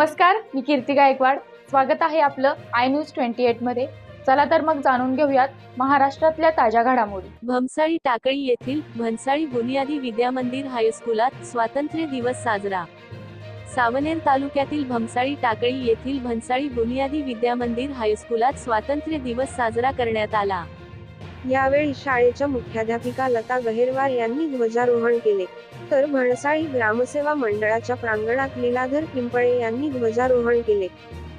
नमस्कार मी कीर्ती गायकवाड. स्वागत आहे आपलं आय न्यूज ट्वेंटी एटमध्ये. चला तर मग जाणून घेऊयात महाराष्ट्रातल्या ताज्या घडामोडी. भमसाळी टाकळी येथील भन्साळी बुनियादी विद्यामंदिर हायस्कुलात स्वातंत्र्य दिवस साजरा. सावनेर तालुक्यातील भमसाळी टाकळी येथील भन्साळी बुनियादी विद्यामंदिर हायस्कुलात स्वातंत्र्य दिवस साजरा करण्यात आला. यावेळी शाळेच्या मुख्याध्यापिका लता गहेरवार यांनी ध्वजारोहण केले. तर भणसाळी ग्रामसेवा मंडळाच्या प्रांगणात लीलाधर पिंपळे यांनी ध्वजारोहण केले.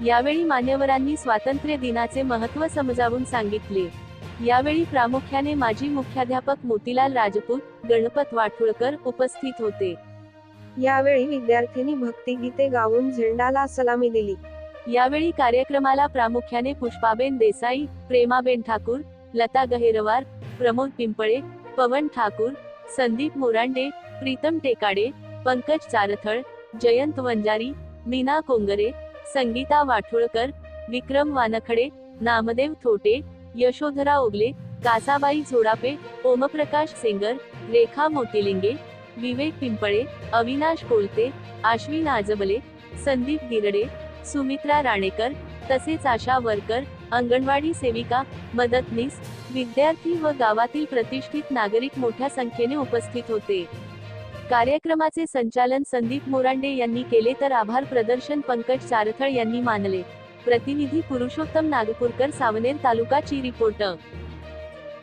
यावेळी मान्यवरांनी स्वातंत्र्य दिनाचे महत्त्व समजावून सांगितले. यावेळी प्रामुख्याने माजी मुख्याध्यापक मोतीलाल राजपूत गणपत वाठुळकर उपस्थित होते. यावेळी विद्यार्थिनी भक्तिगीते गाऊन झेंडाला सलामी दिली. यावेळी कार्यक्रमाला प्रामुख्याने पुष्पाबेन देसाई प्रेमाबेन ठाकूर लता गहेरवार प्रमोद पिंपळे पवन ठाकूर संदीप मोरांडे प्रीतम टेकाडे पंकज चारथळ जयंत वंजारी मीना कोंगरे संगीता वाठोळकर विक्रम वानखडे नामदेव थोटे यशोधरा ओगले कासाबाई झोडापे ओमप्रकाश सेंगर रेखा मोतीलिंगे विवेक पिंपळे अविनाश कोलते आश्विन आजबले संदीप गिरडे सुमित्रा राणेकर तसेच आशा वरकर अंगणवाडी सेविका मदतनीस विद्यार्थी व गावातील प्रतिष्ठित नागरिक मोठ्या संख्येने उपस्थित होते. कार्यक्रमाचे संचालन संदीप मोरांडे यांनी केले तर आभार प्रदर्शन पंकज चारथळ यांनी मानले. प्रतिनिधी पुरुषोत्तम नागपूरकर सावनेर तालुका ची रिपोर्टर.